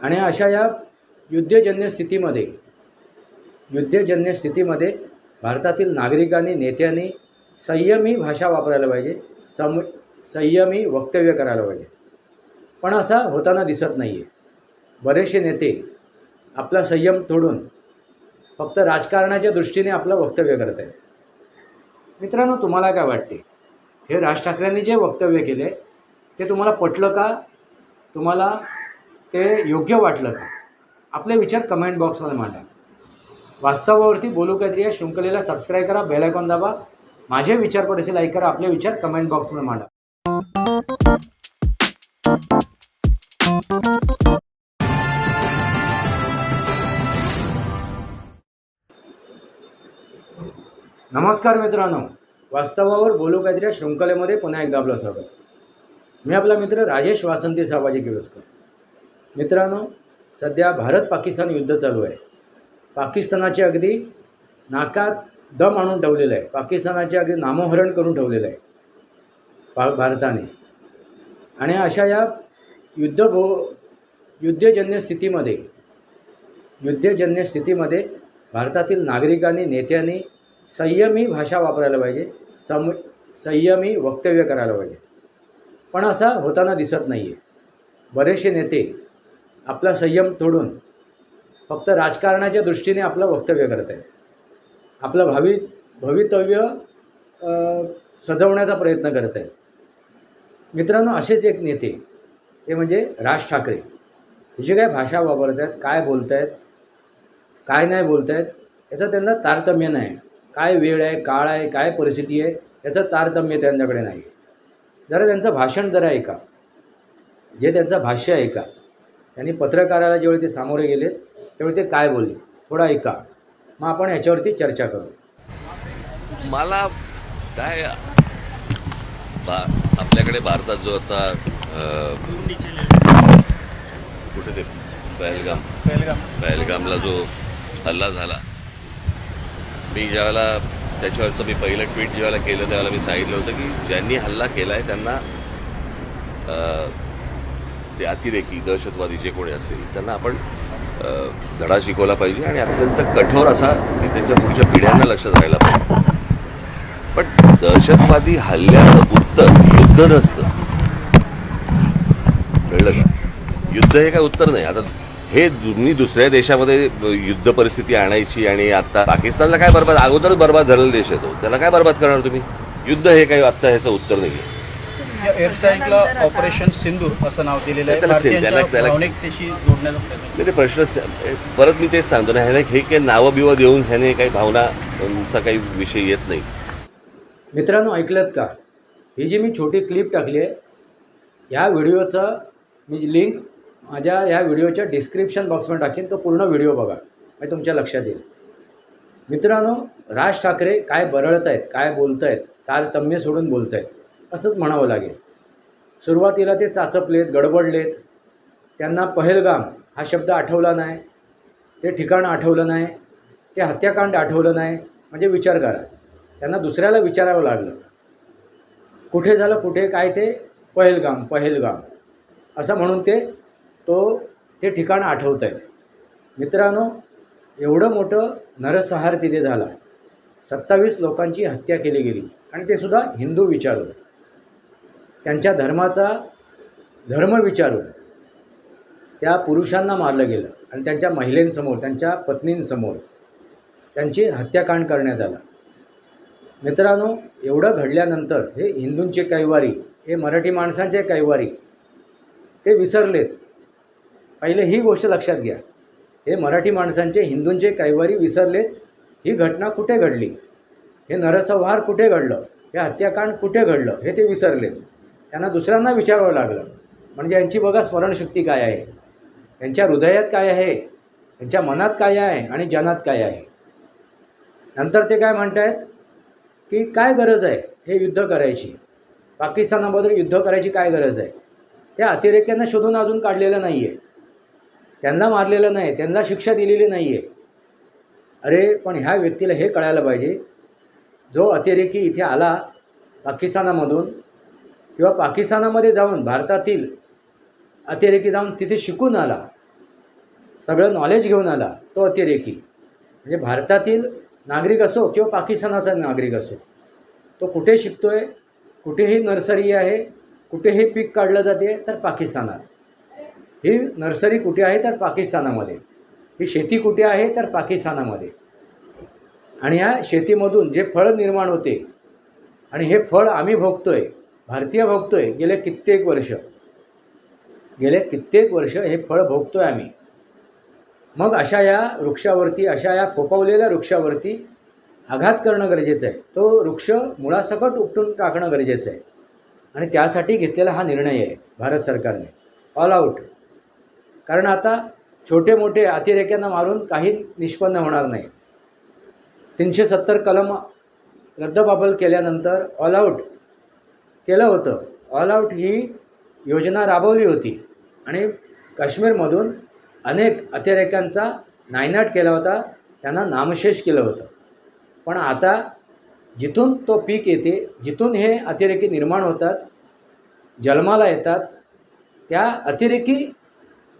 आणि अशा या युद्धजन्य स्थितीमध्ये युद्धजन्य स्थितीमध्ये भारतातील नागरिकांनी नेत्यांनी संयमी भाषा वापरायला पाहिजे सम संयमी वक्तव्य करायला पाहिजे. पण असा होताना दिसत नाही आहे बरेचसे नेते आपला संयम तोडून फक्त राजकारणाच्या दृष्टीने आपलं वक्तव्य करत आहेत. मित्रांनो तुम्हाला काय वाटते? हे राज ठाकरेंनी जे वक्तव्य केले ते तुम्हाला पटलं का? तुम्हाला ते योग्य वाटलं का? आपले विचार कमेंट बॉक्समध्ये मांडा. वास्तवावरती बोलू काहीतरी या शृंखलेला सबस्क्राईब करा बेल आयकॉन दाबा. माझे विचार पडेसे लाईक करा आपले विचार कमेंट बॉक्समध्ये मांडा. नमस्कार मित्रांनो. वास्तवावर बोलू काहीतरी या शृंखलेमध्ये पुन्हा एकदा आपलं स्वागत. मी आपला मित्र राजेश वासंती साबाजी किर्लोस्कर मित्रांनो सध्या भारत पाकिस्तान युद्ध चालू आहे. पाकिस्तानाचे अगदी नाकात दम आणून ठेवलेलं आहे. पाकिस्तानाचे अगदी नामोहरण करून ठेवलेलं आहे. पा भारताने. आणि अशा या युद्धभो युद्धजन्य स्थितीमध्ये युद्धजन्य स्थितीमध्ये भारतातील नागरिकांनी नेत्यांनी संयमी भाषा वापरायला पाहिजे. सम संयमी वक्तव्य करायला पाहिजे. पण असा होताना दिसत नाही आहे बरेचसे नेते आपला संयम तोडून फक्त राजकारणाच्या दृष्टीने आपलं वक्तव्य करत आहेत आपलं भावी भवितव्य सजवण्याचा प्रयत्न करत आहेत मित्रांनो असेच एक नेते ते म्हणजे राज ठाकरे. हे जे काय भाषा वापरत आहेत काय बोलत आहेत काय नाही बोलत आहेत याचं त्यांना तारतम्य नाही. काय वेळ आहे काळ आहे काय परिस्थिती आहे याचं तारतम्य त्यांच्याकडे नाही. जरा त्यांचं भाषण जरा ऐका. जे त्यांचं भाष्य ऐका. त्यांनी पत्रकाराला ज्यावेळी ते सामोरे गेले त्यावेळी ते काय बोलले? थोडं ऐका. मग आपण याच्यावरती चर्चा करू. मला काय बा आपल्याकडे भारतात जो आता कुठे ते पहलगाम. पहलगामला जो हल्ला झाला. मी ज्यावेळेला त्याच्यावरचं मी पहिलं ट्विट ज्यावेळेला केलं त्यावेळेला मी सांगितलं होतं की ज्यांनी हल्ला केलाय त्यांना अं, ते अतिरेकी दहशतवादी जे कोणी असेल त्यांना आपण धडा शिकवला पाहिजे आणि अत्यंत कठोर असा की त्यांच्या पुढच्या पिढ्यांना लक्षात राहायला पाहिजे. पण दहशतवादी हल्ल्याचं उत्तर युद्ध नसतं. कळलं का? युद्ध हे काय उत्तर नाही. आता हे तुम्ही दुसऱ्या देशामध्ये युद्ध परिस्थिती आणायची आणि आता पाकिस्तानला काय बरबाद अगोदरच बरबाद झालेला देश आहे तो. त्याला काय बरबाद करणार तुम्ही? युद्ध हे काही आत्ता ह्याचं उत्तर नाही आहे एअर स्ट्राईकला ऑपरेशन सिंदूर असं नाव दिलेलं आहे. भारतीयांच्या जोडण्याचा प्रयत्न प्रश्न परत मी तेच सांगतो ना ह्याने हे काही नावं बिवं देऊन ह्याने काही भावनाचा काही विषय येत नाही. मित्रांनो ऐकलत का? ही जी मी छोटी क्लिप टाकली आहे ह्या व्हिडिओचं मी लिंक माझ्या ह्या व्हिडिओच्या डिस्क्रिप्शन बॉक्समध्ये टाकेन तो पूर्ण व्हिडिओ बघा. म्हणजे तुमच्या लक्षात येईल. मित्रांनो राज ठाकरे काय बरळत आहेत काय बोलत आहेत तारतम्य सोडून बोलत आहेत असंच म्हणावं लागेल. सुरुवातीला ते चाचपलेत गडबडलेत. त्यांना पहलगाम हा शब्द आठवला नाही. ते ठिकाण आठवलं नाही. ते हत्याकांड आठवलं नाही. म्हणजे विचार करा. त्यांना दुसऱ्याला विचारावं लागलं. कुठे झालं कुठे काय ते? पहलगाम पहलगाम. असं म्हणून ते तो ते ठिकाण आठवत आहे मित्रांनो एवढं मोठं नरसंहार तिथे झाला. सत्तावीस लोकांची हत्या केली गेली. आणि ते सुद्धा हिंदू विचारलं त्यांच्या धर्माचा धर्म विचारून त्या पुरुषांना मारलं गेलं आणि त्यांच्या महिलेंसमोर त्यांच्या पत्नींसमोर त्यांची हत्याकांड करण्यात आला. मित्रांनो एवढं घडल्यानंतर हे हिंदूंचे कैवारी हे मराठी माणसांचे कैवारी ते विसरलेत. पहिले ही गोष्ट लक्षात घ्या. हे मराठी माणसांचे हिंदूंचे कैवारी विसरलेत. ही घटना कुठे घडली? हे नरसंहार कुठे घडलं? हे हत्याकांड कुठे घडलं? हे ते विसरलेत. त्यांना दुसऱ्यांना विचारावं लागलं. म्हणजे यांची बघा स्मरणशक्ती काय आहे? यांच्या हृदयात काय आहे? यांच्या मनात काय आहे? आणि जनात काय आहे? नंतर ते काय म्हणत आहेत की काय गरज आहे हे युद्ध करायची? पाकिस्तानाबरोबर युद्ध करायची काय गरज आहे? त्या अतिरेक्यांना शोधून अजून काढलेलं नाही आहे त्यांना मारलेलं नाही त्यांना शिक्षा दिलेली नाही आहे अरे पण ह्या व्यक्तीला हे कळायला पाहिजे. जो अतिरेकी इथे आला पाकिस्तानामधून किंवा पाकिस्तानामध्ये जाऊन भारतातील अतिरेकी जाऊन तिथे शिकून आला सगळं नॉलेज घेऊन आला तो अतिरेकी. म्हणजे भारतातील नागरिक असो किंवा पाकिस्तानाचा नागरिक असो तो कुठे शिकतो आहे कुठेही नर्सरी आहे कुठेही पीक काढलं जाते तर पाकिस्तानात. ही नर्सरी कुठे आहे तर पाकिस्तानामध्ये. ही शेती कुठे आहे तर पाकिस्तानामध्ये. आणि ह्या शेतीमधून जे फळ निर्माण होते आणि हे फळ आम्ही भोगतो आहे भारतीय भोगतोय. गेले कित्येक वर्ष. गेले कित्येक वर्ष हे फळ भोगतोय आम्ही. मग अशा या वृक्षावरती अशा या फोपावलेल्या वृक्षावरती आघात करणं गरजेचं आहे. तो वृक्ष मुळासकट उपटून टाकणं गरजेचं आहे. आणि त्यासाठी घेतलेला हा निर्णय आहे भारत सरकारने. ऑल आऊट कारण आता छोटे मोठे अतिरेक्यांना मारून काही निष्पन्न होणार नाही. तीनशे सत्तर कलम रद्दबाबल केल्यानंतर ऑल आऊट केलं होतं. ऑल आऊट ही योजना राबवली होती. आणि काश्मीरमधून अनेक अतिरेक्यांचा नायनाट केला होता. त्यांना नामशेष केलं होतं. पण आता जिथून तो पीक येते जिथून हे अतिरेकी निर्माण होतात जन्माला येतात त्या अतिरेकी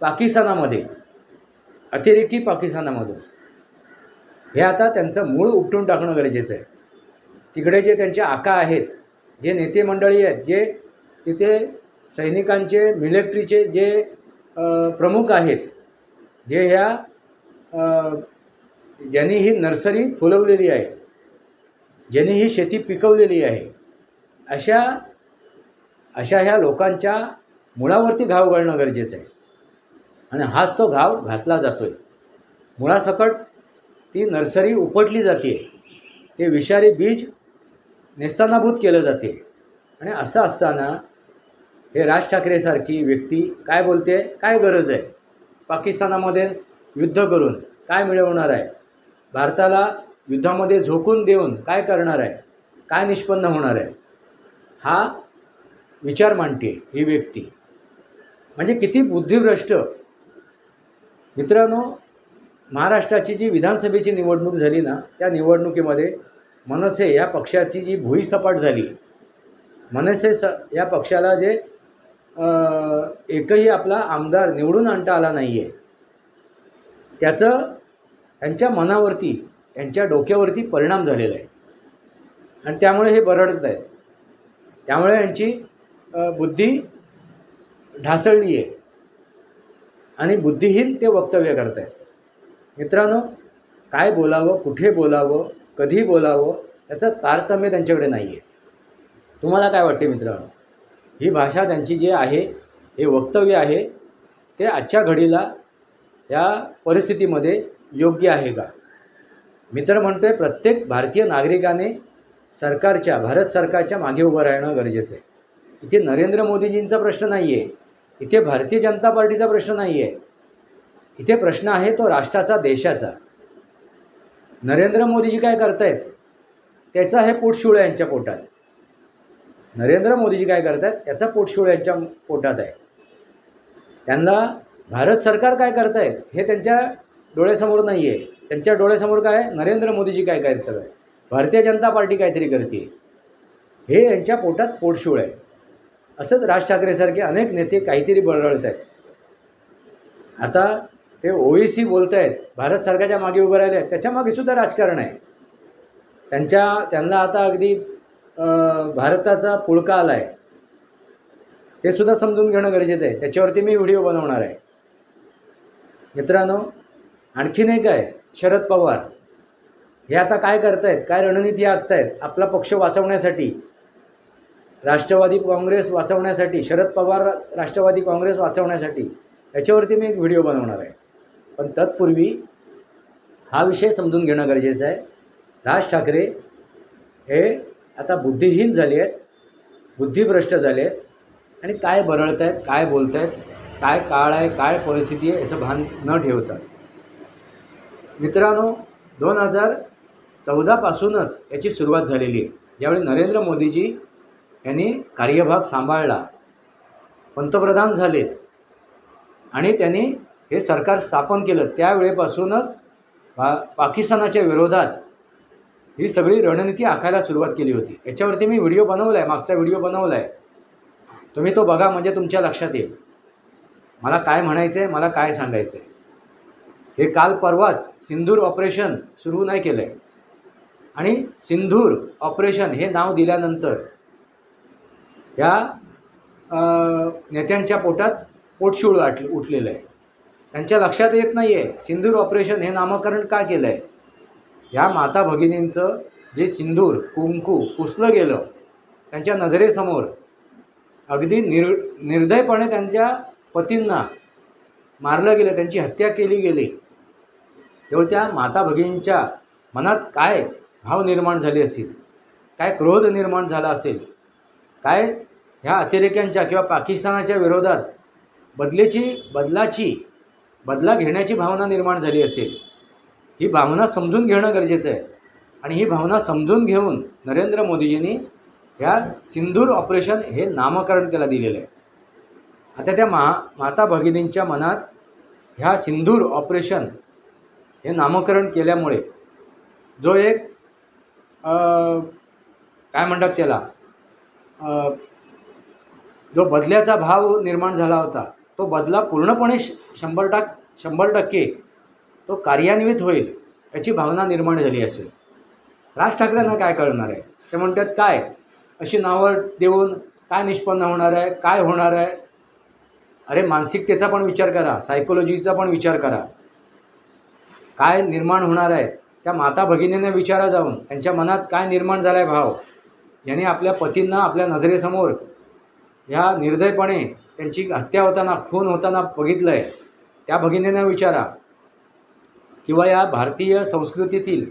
पाकिस्तानामध्ये अतिरेकी पाकिस्तानामधून. हे आता त्यांचं मूळ उपटून टाकणं गरजेचं आहे. तिकडे जे त्यांचे आका आहेत जे नेते मंडळी आहेत जे तिथे सैनिकांचे मिलिटरीचे जे प्रमुख आहेत जे ह्या ज्यांनी ही नर्सरी फुलवलेली आहे ज्यांनी ही शेती पिकवलेली आहे अशा अशा ह्या लोकांच्या मुळावरती घाव घालणं गरजेचं आहे. आणि हाच तो घाव घातला जातो आहे मुळासकट ती नर्सरी उपटली जाते ते विषारी बीज नेस्तानाभूत केलं जाते. आणि असं असताना हे राज ठाकरेसारखी व्यक्ती काय बोलते? काय गरज आहे? पाकिस्तानामध्ये युद्ध करून काय मिळवणार आहे? भारताला युद्धामध्ये झोकून देऊन काय करणार आहे? काय निष्पन्न होणार आहे? हा विचार मांडते ही व्यक्ती. म्हणजे किती बुद्धिभ्रष्ट. मित्रांनो महाराष्ट्राची जी विधानसभेची निवडणूक झाली ना त्या निवडणुकीमध्ये मनसे या पक्षाची जी भुई सपाट झाली. मनसे स या पक्षाला जे एकही आपला आमदार निवडून आणता आला नाही आहे त्याचं त्यांच्या मनावरती यांच्या डोक्यावरती परिणाम झालेला आहे. आणि त्यामुळे हे बरडत आहेत. त्यामुळे यांची बुद्धी ढासळली आहे. आणि बुद्धिहीन ते वक्तव्य करत आहेत मित्रांनो काय बोलावं कुठे बोलावं कधी बोलावं याचं तारतम्य त्यांच्याकडे नाही आहे तुम्हाला काय वाटते मित्रांनो? ही भाषा त्यांची जी आहे हे वक्तव्य आहे ते आजच्या घडीला या परिस्थितीमध्ये योग्य आहे का? मित्र म्हणतोय प्रत्येक भारतीय नागरिकाने सरकारच्या भारत सरकारच्या मागे उभं राहणं गरजेचं आहे. इथे नरेंद्र मोदीजींचा प्रश्न नाही आहे इथे भारतीय जनता पार्टीचा प्रश्न नाही आहे इथे प्रश्न आहे तो राष्ट्राचा देशाचा. नरेंद्र मोदीजी काय करतायत? त्याचा हे पोटशिवळ यांच्या पोटात नरेंद्र मोदीजी काय करतायत? त्याचा पोटशिवळ यांच्या पोटात आहे. त्यांना भारत सरकार काय करतायत? हे त्यांच्या डोळ्यासमोर नाही आहे त्यांच्या डोळ्यासमोर काय? नरेंद्र मोदीजी काय काय करत आहे भारतीय जनता पार्टी काहीतरी करते हे यांच्या पोटात पोटशिवळ आहे असंच राज ठाकरेसारखे अनेक नेते काहीतरी बळळत आहेत आता ते ओईसी बोलत आहेत भारत सरकारच्या मागे उभं राहिले आहेत त्याच्या सुद्धा राजकारण आहे. त्यांच्या त्यांना आता अगदी भारताचा पुळका आला आहे ते सुद्धा समजून घेणं गरजेचं आहे. त्याच्यावरती मी व्हिडिओ बनवणार आहे. मित्रांनो आणखीन एक आहे शरद पवार. हे आता काय करतायत काय रणनीती आखतायत आपला पक्ष वाचवण्यासाठी राष्ट्रवादी काँग्रेस वाचवण्यासाठी शरद पवार राष्ट्रवादी काँग्रेस वाचवण्यासाठी याच्यावरती मी एक व्हिडिओ बनवणार आहे. पण तत्पूर्वी हा विषय समजून घेणं गरजेचं आहे. राज ठाकरे हे आता बुद्धिहीन झाले आहेत बुद्धिभ्रष्ट झाले आहेत आणि काय बरळत आहेत काय बोलत आहेत काय काळ आहे काय परिस्थिती आहे याचं भान न ठेवतात मित्रांनो दोन हजार चौदापासूनच याची सुरुवात झालेली आहे. ज्यावेळी नरेंद्र मोदीजी यांनी कार्यभाग सांभाळला पंतप्रधान झालेत आणि त्यांनी हे सरकार स्थापन केलं त्यावेळेपासूनच पा पाकिस्तानाच्या विरोधात ही सगळी रणनीती आखायला सुरुवात केली होती. याच्यावरती मी व्हिडिओ बनवला आहे मागचा व्हिडिओ बनवला आहे तुम्ही तो बघा म्हणजे तुमच्या लक्षात येईल. मला काय म्हणायचं आहे मला काय सांगायचं आहे हे काल परवाच सिंधूर ऑपरेशन सुरू नाही केलं आहे आणि सिंधूर ऑपरेशन हे नाव दिल्यानंतर या नेत्यांच्या पोटात पोटशूळ आट उठलेलं आहे. त्यांच्या लक्षात येत नाही आहे सिंदूर ऑपरेशन हे नामकरण का केलं आहे ह्या माता भगिनींचं जे सिंदूर कुंकू पुसलं गेलं त्यांच्या नजरेसमोर अगदी निर निर्दयपणे त्यांच्या पतींना मारलं गेलं त्यांची हत्या केली गेली. तेव्हा त्या माता भगिनींच्या मनात काय भाव निर्माण झाले असतील? काय क्रोध निर्माण झाला असेल? काय ह्या अतिरेक्यांच्या किंवा पाकिस्तानाच्या विरोधात बदलेची बदलाची बदला घेण्याची भावना निर्माण झाली असेल. ही भावना समजून घेणं गरजेचं आहे. आणि ही भावना समजून घेऊन नरेंद्र मोदीजींनी ह्या सिंदूर ऑपरेशन हे नामकरण त्याला दिलेलं आहे. आता त्या महा माता भगिनींच्या मनात ह्या सिंदूर ऑपरेशन हे नामकरण केल्यामुळे जो एक काय म्हणतात त्याला जो बदल्याचा भाव निर्माण झाला होता तो बदला पूर्णपणे शंभर टाक शंभर टक्के तो कार्यान्वित होईल याची भावना निर्माण झाली असेल. राज ठाकरेंना काय कळणार आहे? ते म्हणतात काय? अशी नावं देऊन काय निष्पन्न होणार आहे? काय होणार आहे? अरे मानसिकतेचा पण विचार करा सायकोलॉजीचा पण विचार करा. काय निर्माण होणार आहे? त्या माता भगिनींना विचारा जाऊन त्यांच्या मनात काय निर्माण झाला आहे भाव? याने आपल्या पतींना आपल्या नजरेसमोर ह्या निर्दयपणे त्यांची हत्या होताना खून होताना बघितलं आहे त्या भगिनींना विचारा किंवा या भारतीय संस्कृतीतील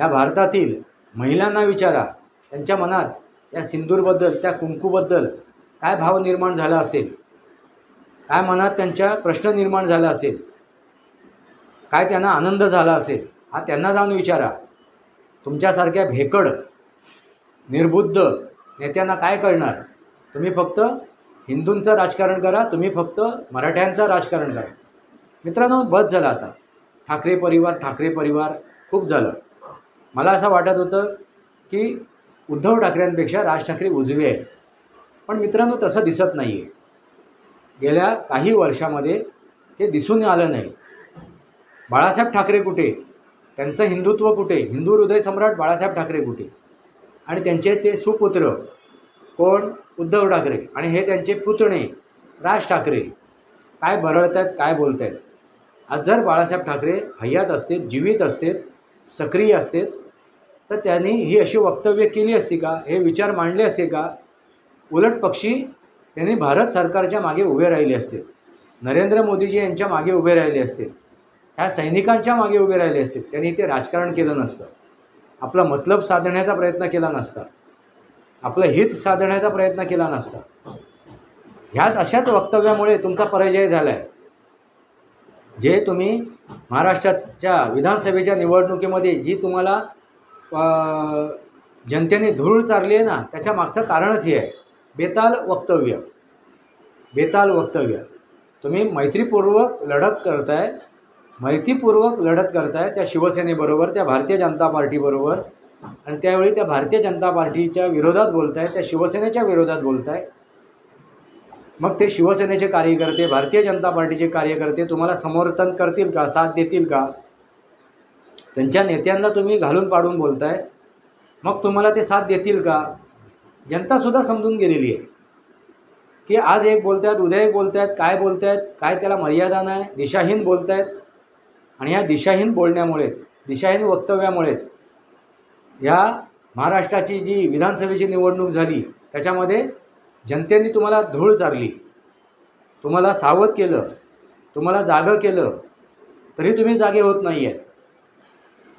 या भारतातील महिलांना विचारा. त्यांच्या मनात या सिंदूरबद्दल त्या कुंकूबद्दल काय भाव निर्माण झाला असेल? काय मनात त्यांच्या प्रश्न निर्माण झाला असेल? काय त्यांना आनंद झाला असेल? हा त्यांना जाऊन विचारा. तुमच्यासारख्या भेकड निर्बुद्ध नेत्यांना काय कळणार? तुम्ही फक्त हिंदूंचं राजकारण करा तुम्ही फक्त मराठ्यांचं राजकारण करा. मित्रांनो बस झालं आता. ठाकरे परिवार ठाकरे परिवार खूप झालं. मला असं वाटत होतं की उद्धव ठाकरेंपेक्षा राज ठाकरे उजवे आहेत. पण मित्रांनो तसं दिसत नाही आहे गेल्या काही वर्षामध्ये ते दिसून आलं नाही. बाळासाहेब ठाकरे कुठे? त्यांचं हिंदुत्व कुठे? हिंदू हृदय सम्राट बाळासाहेब ठाकरे कुठे? आणि त्यांचे ते सुपुत्र कोण? उद्धव ठाकरे. आणि हे त्यांचे पुतणे राज ठाकरे. काय भरळत आहेत काय बोलत आहेत आज जर बाळासाहेब ठाकरे हयात असते जीवित असते सक्रिय असते तर त्यांनी ही अशी वक्तव्य केली असती का? हे विचार मांडले असते का? उलट पक्षी त्यांनी भारत सरकारच्या मागे उभे राहिले असते. नरेंद्र मोदीजी यांच्या मागे उभे राहिले असते. ह्या सैनिकांच्या मागे उभे राहिले असते. त्यांनी ते राजकारण केलं नसतं. आपला मतलब साधण्याचा प्रयत्न केला नसता. आपलं हित साधण्याचा प्रयत्न केला नसता. ह्याच अशाच वक्तव्यामुळे तुमचा पराजय झाला आहे जे तुम्ही महाराष्ट्राच्या विधानसभेच्या निवडणुकीमध्ये जी तुम्हाला जनतेने धूळ चारली आहे ना त्याच्या मागचं कारणच हे आहे. बेताल वक्तव्य. बेताल वक्तव्य. तुम्ही मैत्रीपूर्वक लढत करताय मैत्रीपूर्वक लढत करताय त्या शिवसेनेबरोबर त्या भारतीय जनता पार्टीबरोबर आणि त्यावेळी त्या भारतीय जनता पार्टीच्या विरोधात बोलताय त्या शिवसेनेच्या विरोधात बोलताय. मग ते शिवसेनेचे कार्यकर्ते भारतीय जनता पार्टीचे कार्यकर्ते तुम्हाला समर्थन करतील का साथ देतील का? त्यांच्या नेत्यांना तुम्ही घालून पाडून बोलताय. मग तुम्हाला ते साथ देतील का? जनतासुद्धा समजून गेलेली आहे. की आज एक बोलतायत उद्या एक बोलतायत काय बोलतायत काय त्याला मर्यादा नाही दिशाहीन बोलतायत. आणि ह्या दिशाहीन बोलण्यामुळे दिशाहीन वक्तव्यामुळेच ह्या महाराष्ट्राची जी विधानसभेची निवडणूक झाली त्याच्यामध्ये जनतेने तुम्हाला धूळ चारली. तुम्हाला सावध केलं. तुम्हाला जागं केलं. तरी तुम्ही जागे होत नाही आहेत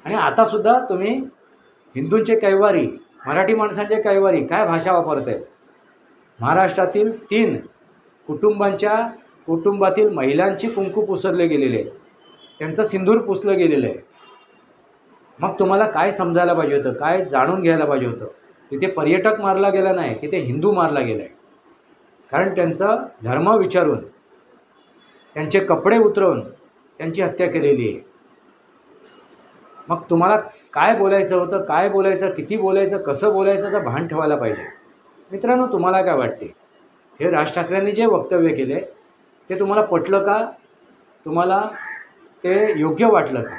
आणि आतासुद्धा तुम्ही हिंदूंचे कैवारी मराठी माणसांचे कैवारी काय भाषा वापरत आहेत महाराष्ट्रातील तीन कुटुंबांच्या कुटुंबातील महिलांची कुंकू पुसरले गेलेले. आहे त्यांचं सिंदूर पुसलं गेलेलं. आहे मग तुम्हाला काय समजायला पाहिजे होतं? काय जाणून घ्यायला पाहिजे होतं? तिथे पर्यटक मारला गेला नाही तिथे हिंदू मारला गेला आहे कारण त्यांचा धर्म विचारून त्यांचे कपडे उतरवून त्यांची हत्या केलेली आहे. मग तुम्हाला काय बोलायचं होतं काय बोलायचं किती बोलायचं कसं बोलायचं भान ठेवायला पाहिजे. मित्रांनो तुम्हाला काय वाटते? हे राज ठाकरेंनी जे वक्तव्य केले ते तुम्हाला पटलं का? तुम्हाला ते योग्य वाटलं का?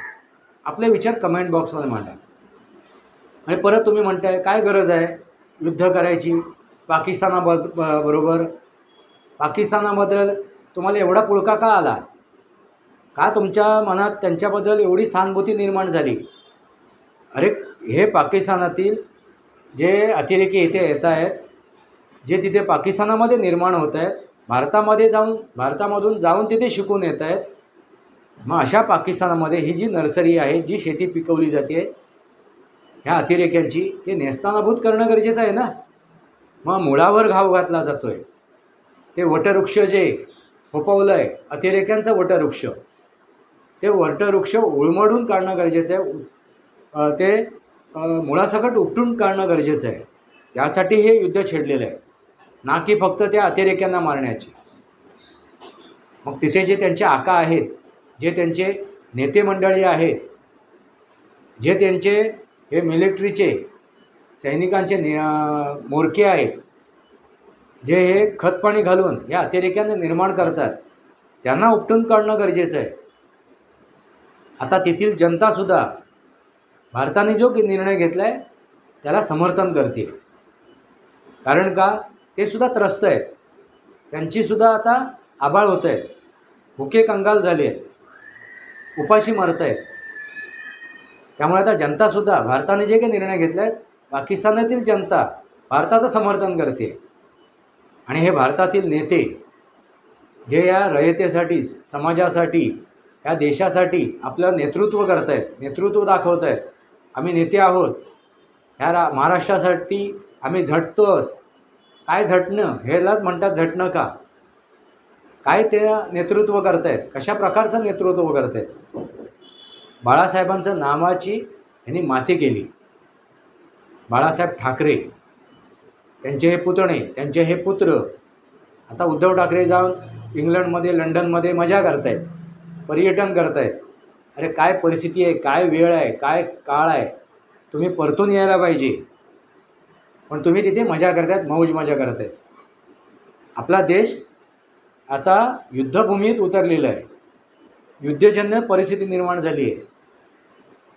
आपले विचार कमेंट बॉक्समध्ये मांडा. आणि परत तुम्ही म्हणताय काय गरज आहे युद्ध करायची? पाकिस्तानाब बरोबर. पाकिस्तानाबद्दल तुम्हाला एवढा पुळका का आला? का तुमच्या मनात त्यांच्याबद्दल एवढी सहानुभूती निर्माण झाली? अरे हे पाकिस्तानातील जे अतिरेकी इथे येत आहेत जे तिथे पाकिस्तानामध्ये निर्माण होत आहेत भारतामध्ये जाऊन भारतामधून जाऊन तिथे शिकून येत आहेत मग अशा पाकिस्तानामध्ये ही जी नर्सरी आहे जी शेती पिकवली जाते ह्या अतिरेक्यांची ते नेस्तानाभूत करणं गरजेचं आहे ना? मग मुळावर घाव घातला जातो आहे ते वटवृक्ष जे फोपवलं आहे अतिरेक्यांचं वटवृक्ष. ते वटवृक्ष उळमडून काढणं गरजेचं आहे. ते मुळासकट उपटून काढणं गरजेचं आहे. यासाठी हे युद्ध छेडलेलं आहे. ना की फक्त त्या अतिरेक्यांना मारण्याची. मग तिथे जे त्यांचे आका आहेत जे त्यांचे नेते मंडळी आहेत जे त्यांचे हे मिलिटरीचे सैनिकांचे नि मोरके आहेत. जे हे खतपाणी घालून या अतिरेक्यांना निर्माण करतात. त्यांना उपटून काढणं गरजेचं आहे. आता तेथील जनतासुद्धा भारताने जो निर्णय घेतला आहे त्याला समर्थन करते कारण का? ते सुद्धा त्रस्त आहेत. त्यांचीसुद्धा आता आबाळ होत आहेत भुके कंगाल झाले आहेत उपाशी मारत आहेत त्यामुळे आता जनतासुद्धा भारताने जे काही निर्णय घेतले आहेत पाकिस्तानातील जनता भारताचं समर्थन करते. आणि हे भारतातील नेते जे या रयतेसाठी समाजासाठी या देशासाठी आपलं नेतृत्व करत आहेत नेतृत्व दाखवत आहेत आम्ही नेते आहोत. ह्या रा महाराष्ट्रासाठी आम्ही झटतो आहोत काय झटणं? हेलाच म्हणतात झटणं का? काय ते नेतृत्व करतायत? कशा प्रकारचं नेतृत्व करतायत? बाळासाहेबांचं नावाची यांनी माती केली. बाळासाहेब ठाकरे त्यांचे हे पुतणे त्यांचे हे पुत्र आता उद्धव ठाकरे जाऊन इंग्लंडमध्ये लंडनमध्ये मजा करतायत पर्यटन करतायत. अरे काय परिस्थिती आहे काय वेळ आहे काय काळ आहे? तुम्ही परतून यायला पाहिजे. पण तुम्ही तिथे मजा करतायत मौज मजा करतायत. आपला देश आता युद्धभूमीत उतरलेला आहे. युद्धजन्य परिस्थिती निर्माण झाली आहे.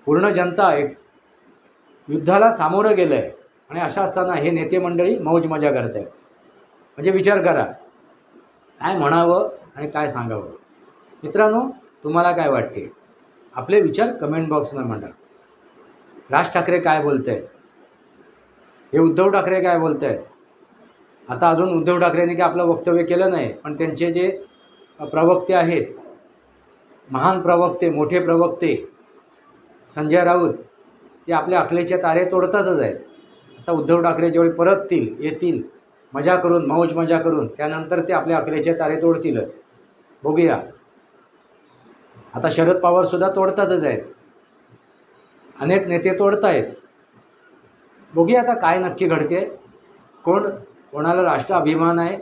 पूर्ण जनता एक युद्धाला सामोरं गेलं आहे आणि अशा असताना हे नेते मंडळी मौज मजा करत आहेत म्हणजे विचार करा. काय म्हणावं आणि काय सांगावं? मित्रांनो तुम्हाला काय वाटते? आपले विचार कमेंट बॉक्सनं मांडा. राज ठाकरे काय बोलत आहेत हे उद्धव ठाकरे काय बोलत आहेत आता अजून उद्धव ठाकरेंनी काय आपलं वक्तव्य केलं नाही पण त्यांचे जे प्रवक्ते आहेत महान प्रवक्ते मोठे प्रवक्ते संजय राऊत ते आपल्या अखलेचे तारे तोडतातच आहेत. आता उद्धव ठाकरे ज्यावेळी परततील येतील मजा करून मौज मजा करून त्यानंतर ते आपल्या अखलेचे तारे तोडतीलच. बघूया. आता शरद पवारसुद्धा तोडतातच आहेत. अनेक नेते तोडतायत. बघूया आता काय नक्की घडते कोण कोणाला राष्ट्र अभिमान आहे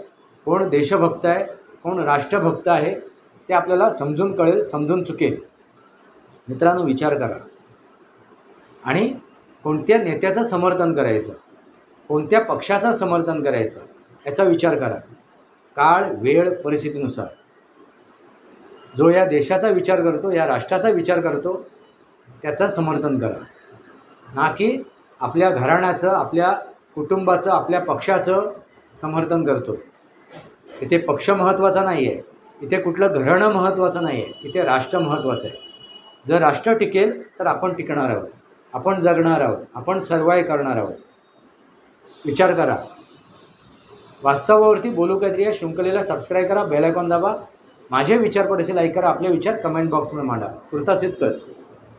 कोण देशभक्त आहे कोण राष्ट्रभक्त आहे ते आपल्याला समजून कळेल समजून चुकेल. मित्रांनो विचार करा. आणि कोणत्या नेत्याचं समर्थन करायचं? कोणत्या पक्षाचं समर्थन करायचं? याचा विचार करा. काळ वेळ परिस्थितीनुसार. जो या देशाचा विचार करतो या राष्ट्राचा विचार करतो त्याचं समर्थन करा. ना की आपल्या घराण्याचं आपल्या कुटुंबाचं आपल्या पक्षाचं समर्थन करतो. इथे पक्ष महत्त्वाचा नाही आहे इथे कुठलं घराणं महत्त्वाचं नाही आहे इथे राष्ट्र महत्त्वाचं आहे. जर राष्ट्र टिकेल तर आपण टिकणार आहोत. आपण जगणार आहोत आपण सर्वाय करणार आहोत. विचार करा. वास्तवावरती बोलू काहीतरी या शृंखलेला सबस्क्राईब करा बेल आयकॉन दाबा. माझे विचार पडसे लाईक करा आपले विचार कमेंट बॉक्समध्ये मांडा. तुर्तास इतकंच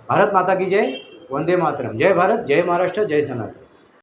भारत माता की जय. वंदे मातरम. जय भारत जय महाराष्ट्र जय सनातन.